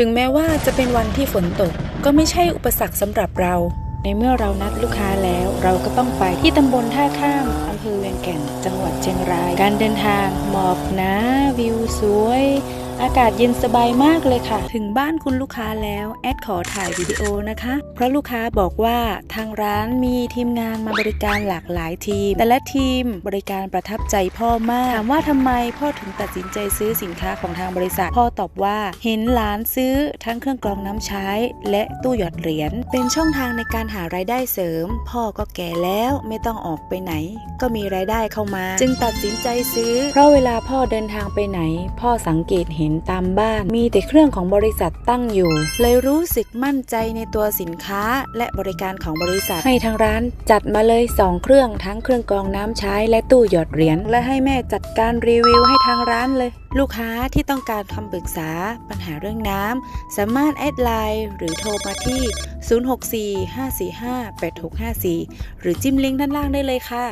ถึงแม้ว่าจะเป็นวันที่ฝนตกก็ไม่ใช่อุปสรรคสำหรับเรา ในเมื่อเรานัดลูกค้าแล้ว เราก็ต้องไปที่ตำบลท่าข้ามอำเภอเวียงแก่น จังหวัดเชียงราย การเดินทางหมอกหนาวิวสวย อากาศเย็นสบายมากเลยค่ะ ถึงบ้านคุณลูกค้าแล้ว แอดขอถ่ายวิดีโอนะคะ เพราะลูกค้าบอกว่าทางร้านมีทีมงานมาบริการหลากหลายทีม แต่ละทีมบริการประทับใจพ่อมาก ถามว่าทำไมพ่อถึงตัดสินใจซื้อสินค้าของทางบริษัท พ่อตอบว่าเห็นหลานซื้อทั้งเครื่องกรองน้ำใช้ และตู้หยอดเหรียญ เป็นช่องทางในการหารายได้เสริม พ่อก็แก่แล้วไม่ต้องออกไปไหน ก็มีรายได้เข้ามา จึงตัดสินใจซื้อ เพราะเวลาพ่อเดินทางไปไหน พ่อสังเกตเห็นตามบ้าน มีแต่เครื่องของบริษัทตั้งอยู่ เลยรู้สึกมั่นใจในตัวสินค้าและบริการของบริษัท ให้ทางร้านจัดมาเลย 2 เครื่องทั้งเครื่องกรองน้ำใช้และตู้หยอดเหรียญและให้แม่จัดการรีวิวให้ทางร้านเลย ลูกค้าที่ต้องการคำปรึกษาปัญหาเรื่องน้ำสามารถแอดไลน์หรือโทรมาที่ 064 545 8654 หรือจิ้มลิงก์ด้านล่างได้เลยค่ะ